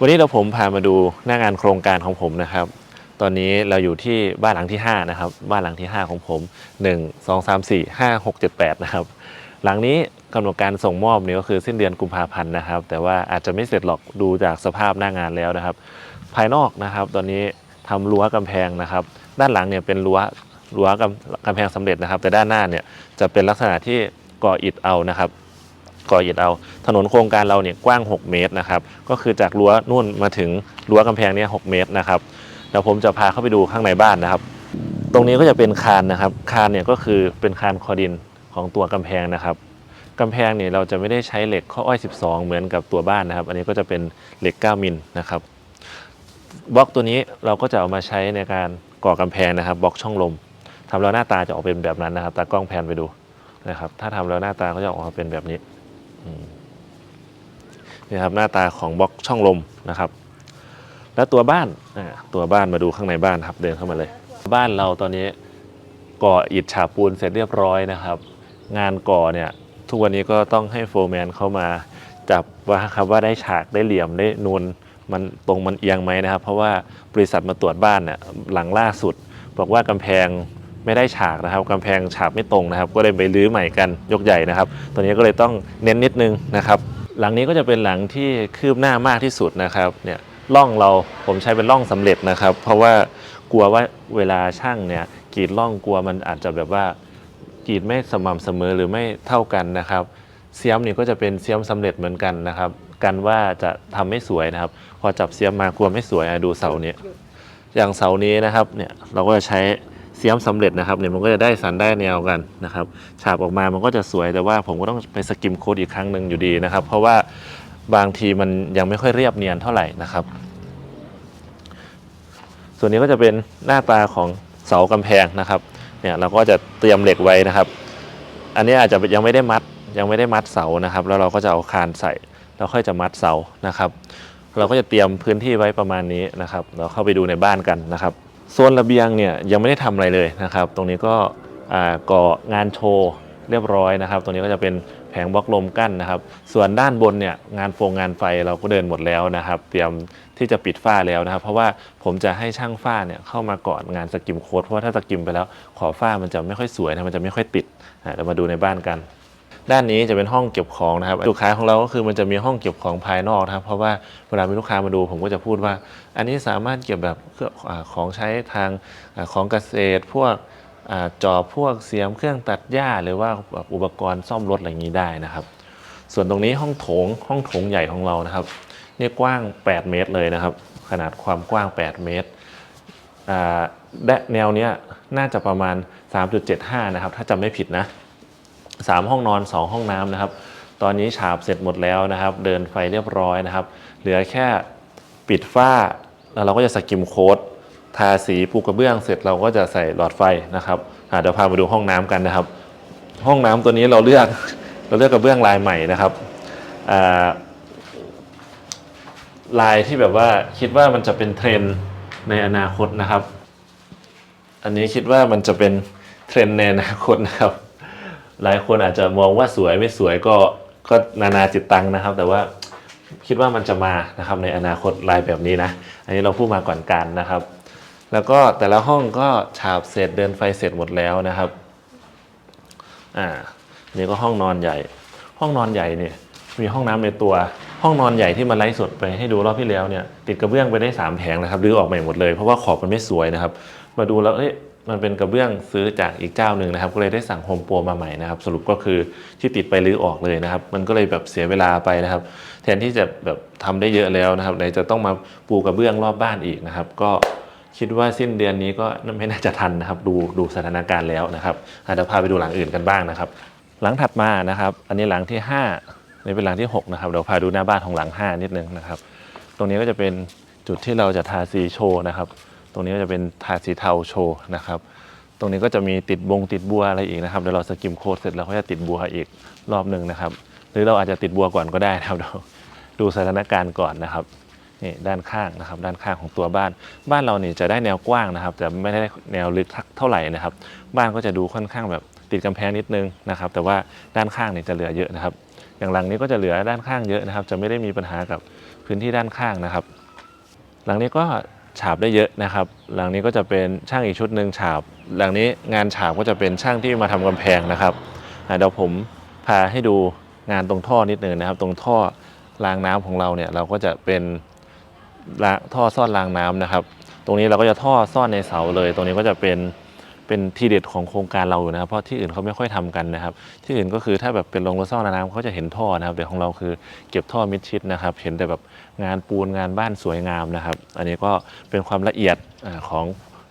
วันนี้เราผมพามาดูหน้างานโครงการของผมนะครับ ตอนนี้เราอยู่ที่บ้านหลังที่ 5 นะครับ บ้านหลังที่ 5 ของผม 1 2 3 4 5 6 7 8 นะครับ หลังนี้กำหนดการส่งมอบเนี่ยก็คือสิ้นเดือนกุมภาพันธ์นะครับ แต่ว่าอาจจะไม่เสร็จหรอกดูจากสภาพหน้างานแล้วนะครับ ภายนอกนะครับ ตอนนี้ทำรั้วกำแพงนะครับ ด้านหลังเนี่ยเป็นรั้วรั้วกำกำแพงสำเร็จนะครับ แต่ด้านหน้าเนี่ยจะเป็นลักษณะที่ก่ออิฐเอานะครับ ก่ออิฐเอา ถนนโครงการเราเนี่ยกว้าง 6 เมตรนะครับ ก็คือจากรั้วนู่นมาถึงรั้วกำแพงเนี่ย6เมตรนะครับเดี๋ยวผมจะพาเข้าไปดูข้างในบ้านนะครับ ตรงนี้ก็จะเป็นคานนะครับ คานเนี่ยก็คือเป็นคานคอดินของตัวกำแพงนะครับกำแพงเนี่ยเราจะไม่ได้ใช้เหล็กข้ออ้อย 12 เหมือนกับตัวบ้านนะครับ อันนี้ก็จะเป็นเหล็ก 9 มิลนะครับบล็อกตัวนี้เราก็จะเอามาใช้ในการก่อกำแพงนะครับบล็อกช่องลมทำแล้วหน้าตาจะออกเป็นแบบนั้นนะครับตากล้องแพนไปดูนะครับถ้าทำแล้วหน้าตาก็จะออกมาเป็นแบบนี้ นี่ครับหน้าตาของบล็อกช่องลมนะครับ แล้วตัวบ้านตัวบ้านมาดูข้างในบ้านครับเดินเข้ามาเลย บ้านเราตอนนี้ก่ออิฐฉาบปูนเสร็จเรียบร้อยนะครับ งานก่อเนี่ยทุกวันนี้ก็ต้องให้โฟร์แมนเข้ามาจับว่าครับว่าได้ฉากได้เหลี่ยมได้นูนมันตรงมันเอียงไหมนะครับ เพราะว่าบริษัทมาตรวจบ้านเนี่ยหลังล่าสุด บอกว่ากำแพง ไม่ได้ฉากนะครับกำแพงฉาบไม่ตรงนะครับ ก็เลยไปรื้อใหม่กันยกใหญ่นะครับ ตัวนี้ก็เลยต้องเน้นนิดนึงนะครับ หลังนี้ก็จะเป็นหลังที่คืบหน้ามากที่สุดนะครับเนี่ยร่องเราผมใช้เป็นร่องสำเร็จนะครับ เพราะว่ากลัวว่าเวลาช่างเนี่ยกรีดร่องกลัวมันอาจจะแบบว่ากรีดไม่สม่ำเสมอหรือไม่เท่ากันนะครับเสียมนี่ก็จะเป็นเสียมสำเร็จเหมือนกันนะครับ กันว่าจะทำไม่สวยนะครับ พอจับเสียมมากลัวไม่สวยดูเสาเนี้ยอย่างเสานี้นะครับเนี่ยเราก็จะใช้ เสียมสำเร็จนะครับเนี่ยมันก็จะได้สันได้แนวกันนะครับฉาบออกมามันก็จะสวยแต่ว่าผมก็ต้องไปสกิมโค้ดอีกครั้งหนึ่งอยู่ดีนะครับ เพราะว่าบางทีมันยังไม่ค่อยเรียบเนียนเท่าไหร่นะครับ ส่วนนี้ก็จะเป็นหน้าตาของเสากำแพงนะครับเนี่ยเราก็จะเตรียมเหล็กไว้นะครับ อันนี้อาจจะยังไม่ได้มัดยังไม่ได้มัดเสานะครับ แล้วเราก็จะเอาคานใส่แล้วค่อยจะมัดเสานะครับ เราก็จะเตรียมพื้นที่ไว้ประมาณนี้นะครับ เราเข้าไปดูในบ้านกันนะครับ โซนระเบียงเนี่ยยังไม่ได้ทำอะไรเลยนะครับ ตรงนี้ก็ก่องานโชว์เรียบร้อยนะครับ ตรงนี้ก็จะเป็นแผงบล็อกลมกั้นนะครับ ส่วนด้านบนเนี่ยงานโฟงงานไฟเราก็เดินหมดแล้วนะครับ เตรียมที่จะปิดฝ้าแล้วนะครับ เพราะว่าผมจะให้ช่างฝ้าเนี่ยเข้ามาก่อนงานสกิมโค้ดเพราะว่าถ้าสกิมไปแล้ว ขอบฝ้ามันจะไม่ค่อยสวยนะมันจะไม่ค่อยติดอะเรามาดูในบ้านกัน ด้านนี้จะเป็นห้องเก็บของนะครับลูกค้าของเราก็คือมันจะมีห้องเก็บของภายนอกนะครับเพราะว่าเวลามีลูกค้ามาดู ผมก็จะพูดว่า อันนี้สามารถเก็บแบบเครื่องของใช้ทางของเกษตร พวกอจอบพวกเสียมเครื่องตัดหญ้า หรือว่าอุปกรณ์ซ่อมรถอะไรอย่างนี้ได้นะครับ ส่วนตรงนี้ห้องโถงห้องโถงใหญ่ของเรานะครับนี่กว้าง 8 เมตรเลยนะครับ ขนาดความกว้าง 8 เมตรและแนวเนี้ยน่าจะประมาณ 3.75 นะครับ ถ้าจำไม่ผิดนะ 3 ห้องนอน 2 ห้องน้ำนะครับ ตอนนี้ฉาบเสร็จหมดแล้วนะครับ เดินไฟเรียบร้อยนะครับ เหลือแค่ปิดฝ้า แล้วเราก็จะสกิมโค้ดทาสีปูกระเบื้องเสร็จเราก็จะใส่หลอดไฟนะครับเดี๋ยวพามาดูห้องน้ำกันนะครับ ห้องน้ำตัวนี้เราเลือกเราเลือกกระเบื้องลายใหม่นะครับลายที่แบบว่าคิดว่ามันจะเป็นเทรนด์ในอนาคตนะครับ อันนี้คิดว่ามันจะเป็นเทรนด์ในอนาคตนะครับ หลายคนอาจจะมองว่าสวยไม่สวยก็ก็นานาจิตตังนะครับ แต่ว่าคิดว่ามันจะมานะครับในอนาคตลายแบบนี้นะ อันนี้เราพูดมาก่อนการนะครับ แล้วก็แต่ละห้องก็ฉาบเสร็จเดินไฟเสร็จหมดแล้วนะครับอ่านี่ก็ห้องนอนใหญ่ ห้องนอนใหญ่เนี่ยมีห้องน้ำในตัว ห้องนอนใหญ่ที่มาไลฟ์สดไปให้ดูรอบที่แล้วเนี่ยติดกระเบื้องไปได้สามแผงนะครับรื้อออกใหม่หมดเลยเพราะว่าขอบมันไม่สวยนะครับ มาดูแล้วเอ๊ะ มันเป็นกระเบื้องซื้อจากอีกเจ้าหนึ่งนะครับ ก็เลยได้สั่งโฮมโปรมาใหม่นะครับ สรุปก็คือที่ติดไปรื้อออกเลยนะครับ มันก็เลยแบบเสียเวลาไปนะครับ แทนที่จะแบบทำได้เยอะแล้วนะครับไหนจะต้องมาปูกระเบื้องรอบบ้านอีกนะครับ ก็คิดว่าสิ้นเดือนนี้ก็ไม่น่าจะทันนะครับ ดูดูสถานการณ์แล้วนะครับอาจจะเดี๋ยวพาไปดูหลังอื่นกันบ้างนะครับ หลังถัดมานะครับ อันนี้หลังที่5นี่เป็นหลังที่ 6 นะครับเดี๋ยวพาดูหน้าบ้านของหลัง 5 นิดนึงนะครับ ตรงนี้ก็จะเป็นจุดที่เราจะทาสีโชว์นะครับ ตรงนี้ก็จะเป็นทาสีเทาโชว์นะครับ ตรงนี้ก็จะมีติดบงติดบัวอะไรอีกนะครับเดี๋ยวเราสกิมโค้ดเสร็จเราก็จะติดบัวอีกรอบหนึ่งนะครับ หรือเราอาจจะติดบัวก่อนก็ได้นะครับดูสถานการณ์ก่อนนะครับนี่ด้านข้างนะครับด้านข้างของตัวบ้าน บ้านเรานี่จะได้แนวกว้างนะครับ แต่ไม่ได้แนวลึกเท่าไหร่นะครับ บ้านก็จะดูค่อนข้างแบบติดกำแพงนิดนึงนะครับ แต่ว่าด้านข้างนี่จะเหลือเยอะนะครับ อย่างหลังนี้ก็จะเหลือด้านข้างเยอะนะครับ จะไม่ได้มีปัญหากับพื้นที่ด้านข้างนะครับ หลังนี้ก็ ฉาบได้เยอะนะครับ หลังนี้ก็จะเป็นช่างอีกชุดหนึ่งฉาบ หลังนี้งานฉาบก็จะเป็นช่างที่มาทำกำแพงนะครับเดี๋ยวผมพาให้ดูงานตรงท่อนิดนึงนะครับ ตรงท่อรางน้ำของเราเนี่ยเราก็จะเป็นท่อซ่อนรางน้ำนะครับ ตรงนี้เราก็จะท่อซ่อนในเสาเลย ตรงนี้ก็จะเป็น เป็นทีเด็ดของโครงการเราอยู่นะครับ เพราะที่อื่นเขาไม่ค่อยทำกันนะครับ ที่อื่นก็คือถ้าแบบเป็นโรงรถซ่อนน้ำเขาจะเห็นท่อนะครับแต่ของเราคือเก็บท่อมิดชิดนะครับ เห็นแต่แบบงานปูนงานบ้านสวยงามนะครับ อันนี้ก็เป็นความละเอียดของ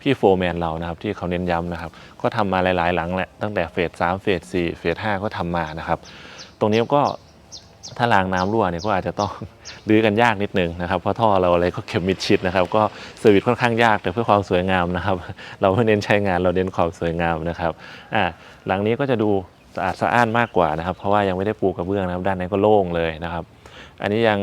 พี่โฟร์แมนเรานะครับที่เขาเน้นย้ำนะครับ ก็ทำมาหลาย ๆ หลังแหละตั้งแต่เฟส3เฟส4เฟส5ก็ทำมานะครับ ตรงนี้ก็ ถ้ารางน้ำรั่วเนี่ยก็อาจจะต้องรื้อกันยากนิดนึงนะครับเพราะท่อเราอะไรก็เก็บมิดชิดนะครับก็เซอร์วิสค่อนข้างยากแต่เพื่อความสวยงามนะครับ เราไม่เน้นใช้งานเราเน้นความสวยงามนะครับอ่าหลังนี้ก็จะดูสะอาดสะอ้านมากกว่านะครับ เพราะว่ายังไม่ได้ปูกระเบื้องนะครับด้านในก็โล่งเลยนะครับ อันนี้ยัง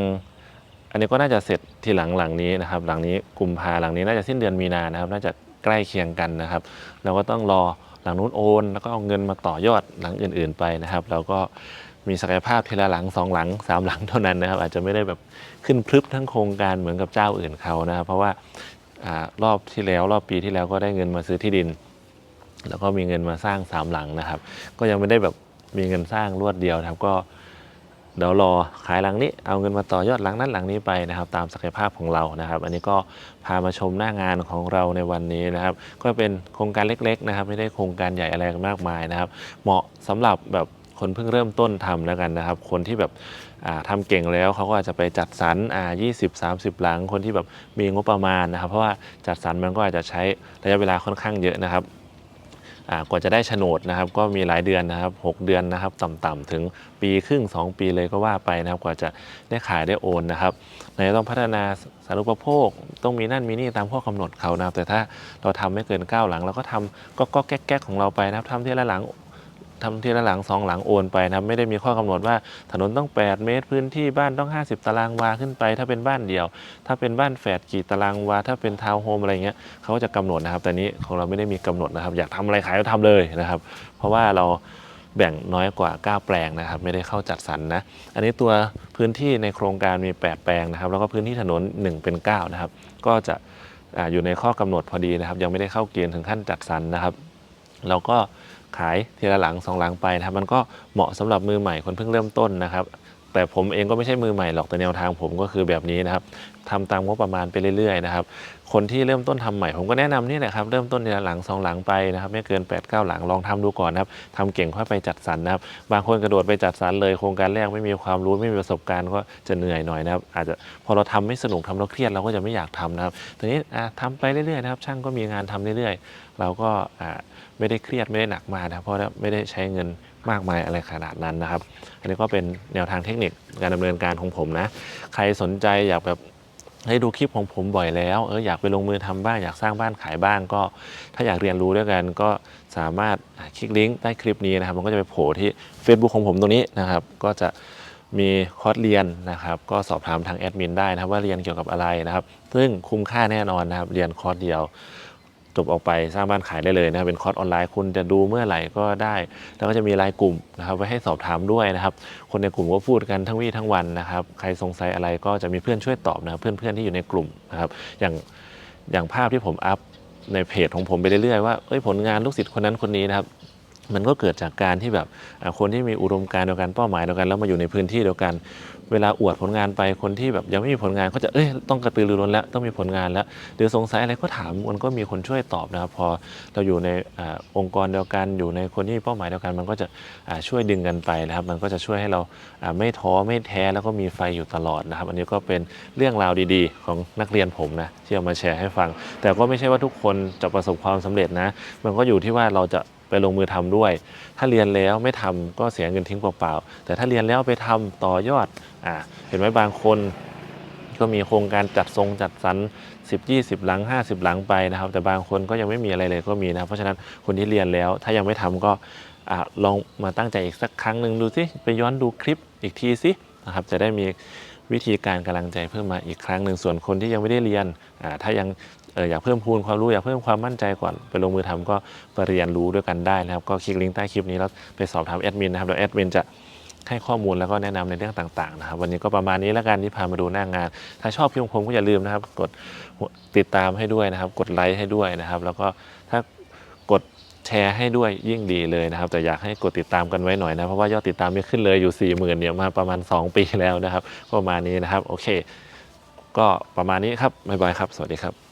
อันนี้ก็น่าจะเสร็จทีหลังหลังนี้นะครับ หลังนี้กุมภาหลังนี้น่าจะสิ้นเดือนมีนานะครับ น่าจะใกล้เคียงกันนะครับ เราก็ต้องรอหลังนู้นโอน แล้วก็เอาเงินมาต่อยอดหลังอื่น ๆไปนะครับแล้วก็ มีศักยภาพทีละหลังสองหลังสามหลังเท่านั้นนะครับ อาจจะไม่ได้แบบขึ้นพรึบทั้งโครงการเหมือนกับเจ้าอื่นเขานะครับ เพราะว่าอรอบที่แล้วรอบปีที่แล้วก็ได้เงินมาซื้อที่ดิน แล้วก็มีเงินมาสร้างสามหลังนะครับ ก็ยังไม่ได้แบบมีเงินสร้างรวดเดียวครับก็เดี๋ยวรอขายหลังนี้เอาเงินมาต่อยอดหลังนั้นหลังนี้ไปนะครับ ตามศักยภาพของเรานะครับ อันนี้ก็พามาชมหน้างานของเราในวันนี้นะครับ ก็เป็นโครงการเล็ก ๆ นะครับ ไม่ได้โครงการใหญ่อะไรมากมายนะครับ เหมาะสำหรับแบบ คนเพิ่งเริ่มต้นทำแล้วกันนะครับ คนที่แบบอ่าทำเก่งแล้วเขาก็อาจจะไปจัดสรรอ่า20 30 หลัง คนที่แบบมีงบประมาณนะครับ เพราะว่าจัดสรรมันก็อาจจะใช้ระยะเวลาค่อนข้างเยอะนะครับอ่ากว่าจะได้โฉนดนะครับ ก็มีหลายเดือนนะครับ 6 เดือนนะครับต่ำๆถึงปีครึ่ง 2 ปีเลยก็ว่าไปนะครับ กว่าจะได้ขายได้โอนนะครับไหนต้องพัฒนาสารุปโภคต้องมีนั่นมีนี่ตามข้อกำหนดเขานะครับ แต่ถ้าเราทำไม่เกิน 9 หลังเราก็ทำก็ก็แก๊กๆของเราไปนะครับทำทีละหลัง ทำทีละหลังสองหลังโอนไปนะครับไม่ได้มีข้อกำหนดว่าถนนต้อง 8 เมตร พื้นที่บ้านต้อง 50 ตารางวาขึ้นไป ถ้าเป็นบ้านเดียว ถ้าเป็นบ้านแฝดกี่ตารางวา ถ้าเป็นทาวน์โฮมอะไรเงี้ยเขาก็จะกำหนดนะครับแต่นี้ของเราไม่ได้มีกำหนดนะครับ อยากทำอะไรขายก็ทำเลยนะครับ เพราะว่าเราแบ่งน้อยกว่า 9 แปลงนะครับ ไม่ได้เข้าจัดสรรนะอันนี้ตัวพื้นที่ในโครงการมี 8 แปลงนะครับ แล้วก็พื้นที่ถนน 1 เป็น 9 นะครับ ก็จะอาอยู่ในข้อกำหนดพอดีนะครับ ยังไม่ได้เข้าเกณฑ์ถึงขั้นจัดสรรนะครับเราก็ ขายทีละหลังสองหลังไปนะครับมันก็เหมาะสำหรับมือใหม่คนเพิ่งเริ่มต้นนะครับ แต่ผมเองก็ไม่ใช่มือใหม่หรอกแต่แนวทางผมก็คือแบบนี้นะครับทำตามงบประมาณไปเรื่อยๆนะครับคนที่เริ่มต้นทำใหม่ผมก็แนะนำนี่แหละครับเริ่มต้นทีละหลังสองหลังไปนะครับไม่เกิน8ปดเหลังลองทำดูก่อนนะครับทำเก่งค่อยไปจัดสรรนะครับบางคนกระโดดไปจัดสรรเลยโครงการแรกไม่มีความรู้ไม่มีประสบการณ์ก็จะเหนื่อยหน่อยนะครับอาจจะพอเราทำไม่สนุกทำแล้วเครียดเราก็จะไม่อยากทำนะครับทีนี้อะทำไปเรื่อยๆนะครับช่างก็มีงานทำเรื่อยๆ เราก็ไม่ได้เครียดไม่ได้หนักมากนะเพราะว่าไม่ได้ใช้เงิน มากมายอะไรขนาดนั้นนะครับ อันนี้ก็เป็นแนวทางเทคนิคการดำเนินการของผมนะ ใครสนใจอยากแบบให้ดูคลิปของผมบ่อยแล้วเอออยากไปลงมือทำบ้างอยากสร้างบ้านขายบ้างก็ ถ้าอยากเรียนรู้ด้วยกันก็สามารถคลิกลิงก์ใต้คลิปนี้นะครับ มันก็จะไปโผล่ที่ Facebook ของผมตรงนี้นะครับ ก็จะมีคอร์สเรียนนะครับ ก็สอบถามทางแอดมินได้นะครับว่าเรียนเกี่ยวกับอะไรนะครับ ซึ่งคุ้มค่าแน่นอนนะครับ เรียนคอร์สเดียว จบออกไปสร้างบ้านขายได้เลยนะครับเป็นคอร์สออนไลน์คุณจะดูเมื่อไหร่ก็ได้ แล้วก็จะมีไลน์กลุ่มนะครับไว้ให้สอบถามด้วยนะครับ คนในกลุ่มก็พูดกันทั้งวี่ทั้งวันนะครับใครสงสัยอะไรก็จะมีเพื่อนช่วยตอบนะครับเพื่อนๆที่อยู่ในกลุ่มนะครับอย่างอย่างภาพที่ผมอัพในเพจของผมไปเรื่อยๆว่าเอ้ยผลงานลูกศิษย์คนนั้นคนนี้นะครับมันก็เกิดจากการที่แบบคนที่มีอุดมการณ์เดียวกันเป้าหมายเดียวกันแล้วมาอยู่ในพื้นที่เดียวกัน เวลาอวดผลงานไปคนที่แบบยังไม่มีผลงานก็จะเอ้ยต้องกระตือรือร้นแล้วต้องมีผลงานแล้วหรือสงสัยอะไรก็ถามมันก็มีคนช่วยตอบนะครับ พอเราอยู่ในอองค์กรเดียวกันอยู่ในคนที่มีเป้าหมายเดียวกันมันก็จะช่วยดึงกันไปนะครับ มันก็จะช่วยให้เราอ่าไม่ท้อไม่แท้แล้วก็มีไฟอยู่ตลอดนะครับ อันนี้ก็เป็นเรื่องราวดีๆ ของนักเรียนผมนะที่เอามาแชร์ให้ฟัง แต่ก็ไม่ใช่ว่าทุกคนจะประสบความสำเร็จนะ มันก็อยู่ที่ว่าเราจะ ไปลงมือทำด้วย ถ้าเรียนแล้วไม่ทำก็เสียเงินทิ้งเปล่าๆแต่ถ้าเรียนแล้วไปทำต่อยอดอ่าเห็นไหมบางคน ก็มีโครงการจัดทรงจัดสรร10 20 หลัง 50 หลังไปนะครับ แต่บางคนก็ยังไม่มีอะไรเลยก็มีนะเพราะฉะนั้นคนที่เรียนแล้ว ถ้ายังไม่ทำก็อ่าลองมาตั้งใจอีกสักครั้งหนึ่งดูสิไปย้อนดูคลิปอีกทีสินะครับจะได้มีวิธีการกำลังใจเพิ่มมาอีกครั้งหนึ่งส่วนคนที่ยังไม่ได้เรียนอ่าถ้ายัง เอออยากเพิ่มพูนความรู้อยากเพิ่มความมั่นใจก่อนไปลงมือทำก็ไปเรียนรู้ด้วยกันได้นะครับ ก็คลิกลิงก์ใต้คลิปนี้แล้วไปสอบถามแอดมินนะครับเดี๋ยวแอดมินจะให้ข้อมูลแล้วก็แนะนำในเรื่องต่างๆนะครับ วันนี้ก็ประมาณนี้แล้วกันที่พามาดูหน้างาน ถ้าชอบพี่ของผมก็อย่าลืมนะครับ กดติดตามให้ด้วยนะครับ กดไลค์ให้ด้วยนะครับ แล้วก็ถ้ากดแชร์ให้ด้วยยิ่งดีเลยนะครับ แต่อยากให้กดติดตามกันไว้หน่อยนะ เพราะว่ายอดติดตามไม่ขึ้นเลยอยู่4ี่หมื่นเนี่ยมาประมาณ 2 ปีแล้วนะครับประมาณนี้นะครับ โอเค ก็ประมาณนี้ครับบ๊ายบายครับ สวัสดีครับ